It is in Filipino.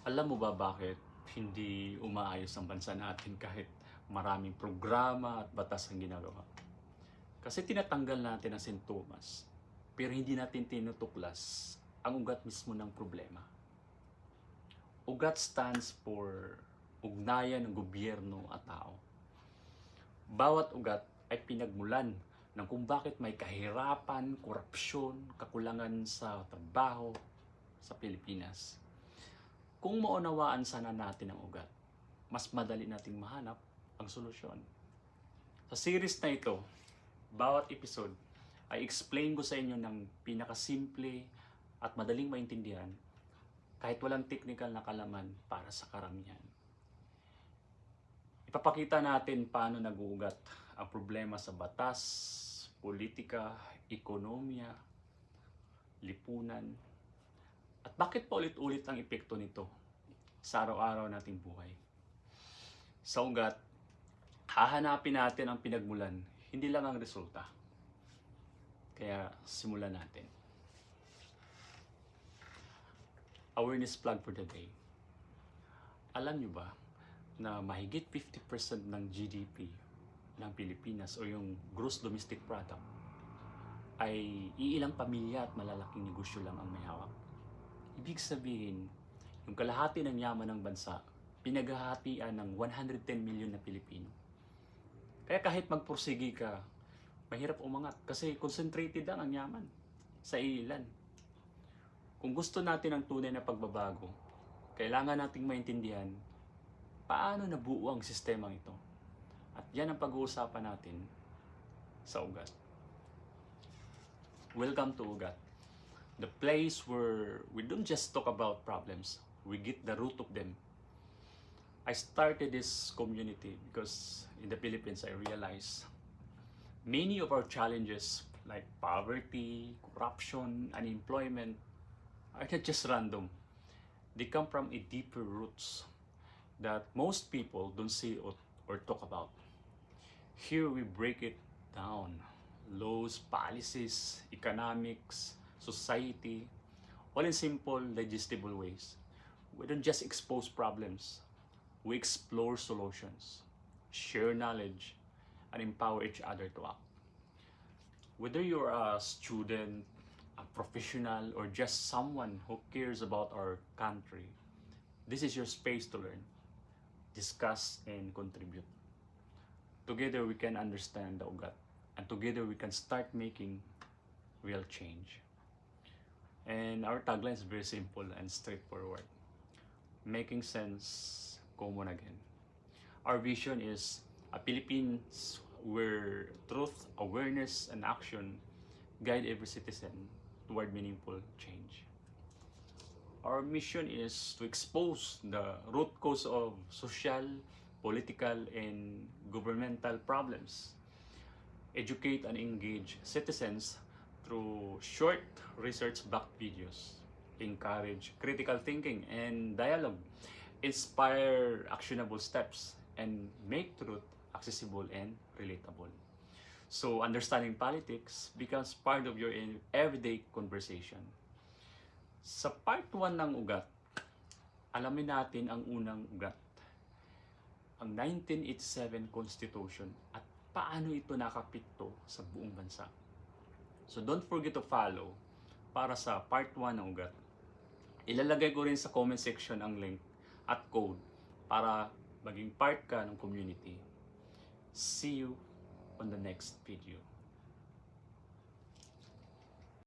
Alam mo ba bakit hindi umaayos ang bansa natin kahit maraming programa at batas ang ginagawa? Kasi tinatanggal natin ang sintomas, pero hindi natin tinutuklas ang ugat mismo ng problema. Ugat stands for ugnayan ng gobyerno at tao. Bawat ugat ay pinagmulan ng kung bakit may kahirapan, korupsyon, kakulangan sa trabaho sa Pilipinas. Kung maunawaan sana natin ang ugat, mas madali nating mahanap ang solusyon. Sa series na ito, bawat episode ay explain ko sa inyo ng pinakasimple at madaling maintindihan kahit walang technical na kalaman para sa karamihan. Ipapakita natin paano naguugat ang problema sa batas, politika, ekonomiya, lipunan, at bakit pa ulit-ulit ang epekto nito sa araw-araw nating buhay. Sa ugat, hahanapin natin ang pinagmulan, hindi lang ang resulta. Kaya simulan natin. Awareness plug for the day. Alam nyo ba na mahigit 50% ng GDP ng Pilipinas o yung gross domestic product ay iilang pamilya at malalaking negosyo lang ang may hawak? Ibig sabihin, yung kalahati ng yaman ng bansa, pinaghahatian ng 110 million na Pilipino. Kaya kahit magpursigi ka, mahirap umangat kasi concentrated lang ang yaman sa ilan. Kung gusto natin ang tunay na pagbabago, kailangan nating maintindihan paano nabuo ang sistemang ito. At yan ang pag-uusapan natin sa Ugat. Welcome to Ugat the place where we don't just talk about problems, we get the root of them. I started this community because in the Philippines I realized many of our challenges like poverty, corruption, unemployment are not just random. They come from a deeper roots that most people don't see or, or talk about. Here we break it down. Laws, policies, economics, society, all in simple, digestible ways. We don't just expose problems, we explore solutions, share knowledge, and empower each other to act. Whether you're a student, a professional, or just someone who cares about our country, this is your space to learn, discuss, and contribute. Together we can understand the ugat, and together we can start making real change. And our tagline is very simple and straightforward. Making sense common again. Our vision is a Philippines where truth, awareness, and action guide every citizen toward meaningful change. Our mission is to expose the root cause of social, political, and governmental problems, educate and engage citizens through short research-backed videos, encourage critical thinking and dialogue, inspire actionable steps, and make truth accessible and relatable. So understanding politics becomes part of your everyday conversation. Sa part 1 ng ugat, alamin natin ang unang ugat, ang 1987 Constitution at paano ito nakapikto sa buong bansa. So don't forget to follow para sa part 1 ng ugat. Ilalagay ko rin sa comment section ang link at code para maging part ka ng community. See you on the next video.